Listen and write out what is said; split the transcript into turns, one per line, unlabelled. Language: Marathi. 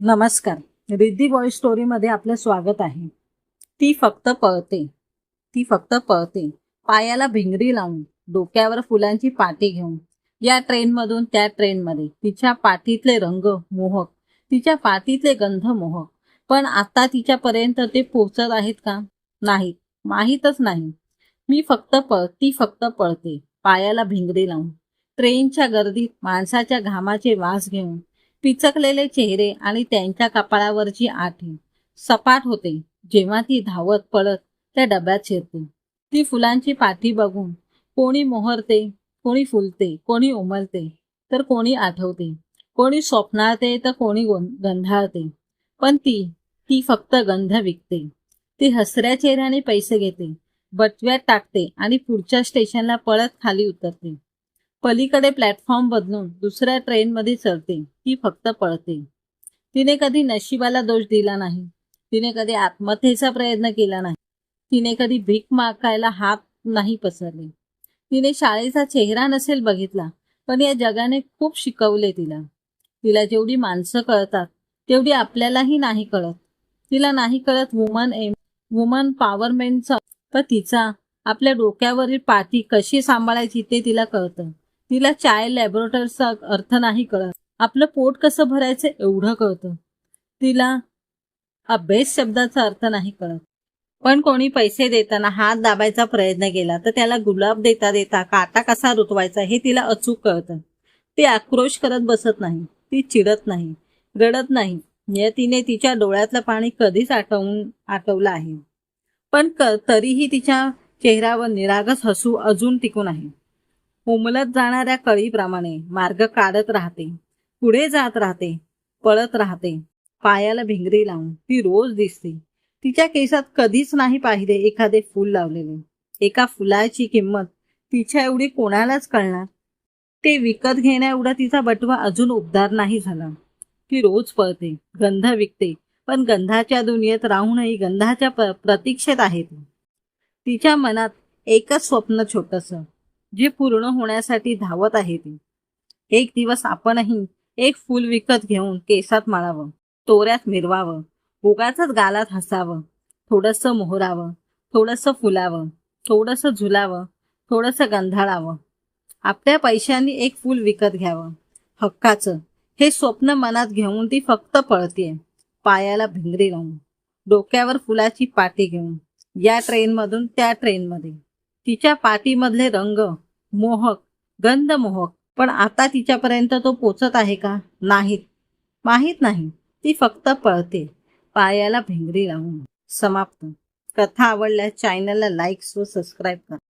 नमस्कार. रिद्धी बॉय स्टोरीमध्ये आपलं स्वागत आहे. ती फक्त पळते. ती फक्त पळते. पायाला भिंगरी लावून डोक्यावर फुलांची पाटी घेऊन. या ट्रेनमधून त्या ट्रेनमध्ये तिच्या पाठीतले रंग मोहक. तिच्या पाठीतले गंध मोहक. पण आता तिच्यापर्यंत ते पोचत आहेत का? नाही. माहीतच नाही. मी फक्त पळ ती फक्त पळते. पायाला भिंगरी लावून. ट्रेनच्या गर्दीत माणसाच्या घामाचे वास घेऊन. पिचकलेले चेहरे आणि त्यांच्या कपाळावरची आठी सपाट होते. जेव्हा ती धावत पळत त्या डब्यात शिरते. ती फुलांची पाठी बघून कोणी मोहरते कोणी फुलते कोणी उमलते तर कोणी आठवते. कोणी स्वप्नाळते तर कोणी गों- गंधाळते. पण ती ती फक्त गंध विकते. ती हसऱ्या चेहऱ्याने पैसे घेते बटव्यात टाकते आणि पुढच्या स्टेशनला पळत खाली उतरते. पलीकडे प्लॅटफॉर्म बदलून दुसऱ्या ट्रेनमध्ये चढते. ती फक्त पळते. तिने कधी नशिबाला दोष दिला नाही. तिने कधी आत्महत्येचा प्रयत्न केला नाही. तिने कधी भीक मागायला हात नाही पसरले. तिने शाळेचा चेहरा नसेल बघितला पण या जगाने खूप शिकवले तिला. तिला जेवढी माणसं कळतात तेवढी आपल्यालाही नाही कळत. तिला नाही कळत वुमन एम वुमन पॉवरमेंटचा पण तिचा आपल्या डोक्यावरील पाठी कशी सांभाळायची ते तिला कळतं. तिला चाय लॅबोरेटरीचा अर्थ नाही कळत. आपलं पोट कसं भरायचं एवढं कळतं. तिला अभ्यास शब्दाचा अर्थ नाही कळत. पण कोणी पैसे देताना हात दाबायचा प्रयत्न केला तर त्याला गुलाब देता देता काटा कसा रुतवायचा हे तिला अचूक कळतं. ती आक्रोश करत बसत नाही ती चिडत नाही रडत नाही. नियतीने तिच्या डोळ्यातलं पाणी कधीच आटवून आटवलं आहे. पण क तरीही तिच्या चेहऱ्यावर निरागस हसू अजून टिकून आहे. उमलत जाणाऱ्या कळीप्रमाणे मार्ग काढत राहते पुढे जात राहते पळत राहते पायाला भिंगरी लावून ती रोज दिसते. तिच्या केसात कधीच नाही पाहिले एखादे फूल लावलेले. एका फुलाची किंमत तिच्या एवढी कोणालाच कळणार? ते विकत घेण्या एवढा तिचा बटवा अजून उबदार नाही झाला. ती रोज पळते गंध विकते पण गंधाच्या दुनियेत राहूनही गंधाच्या प्रतीक्षेत आहे ती. तिच्या मनात एकच स्वप्न छोटस जे पूर्ण होण्यासाठी धावत आहे ती. एक दिवस आपणही एक फूल विकत घेऊन केसात माळावं तोऱ्यात मिरवावं उगाच गालात हसावं थोडंसं मोहरावं थोडंसं फुलावं थोडंसं झुलावं थोडंसं गंधाळावं. आपल्या पैशांनी एक फूल विकत घ्यावं. हक्काचं. हे स्वप्न मनात घेऊन ती फक्त पळतीये पायाला भिंगरी लावून डोक्यावर फुलाची पाटी घेऊन या ट्रेनमधून त्या ट्रेनमध्ये तिच्या पाठीमधले रंग मोहक गंध मोहक पण आता तिच्यापर्यंत तो पोचत आहे का? नाहीत. माहीत नाही. ती फक्त पळते. पायाला भेंगरी लावून. समाप्त. कथा आवडल्यास चॅनलला लाईक्स व सबस्क्राईब करा.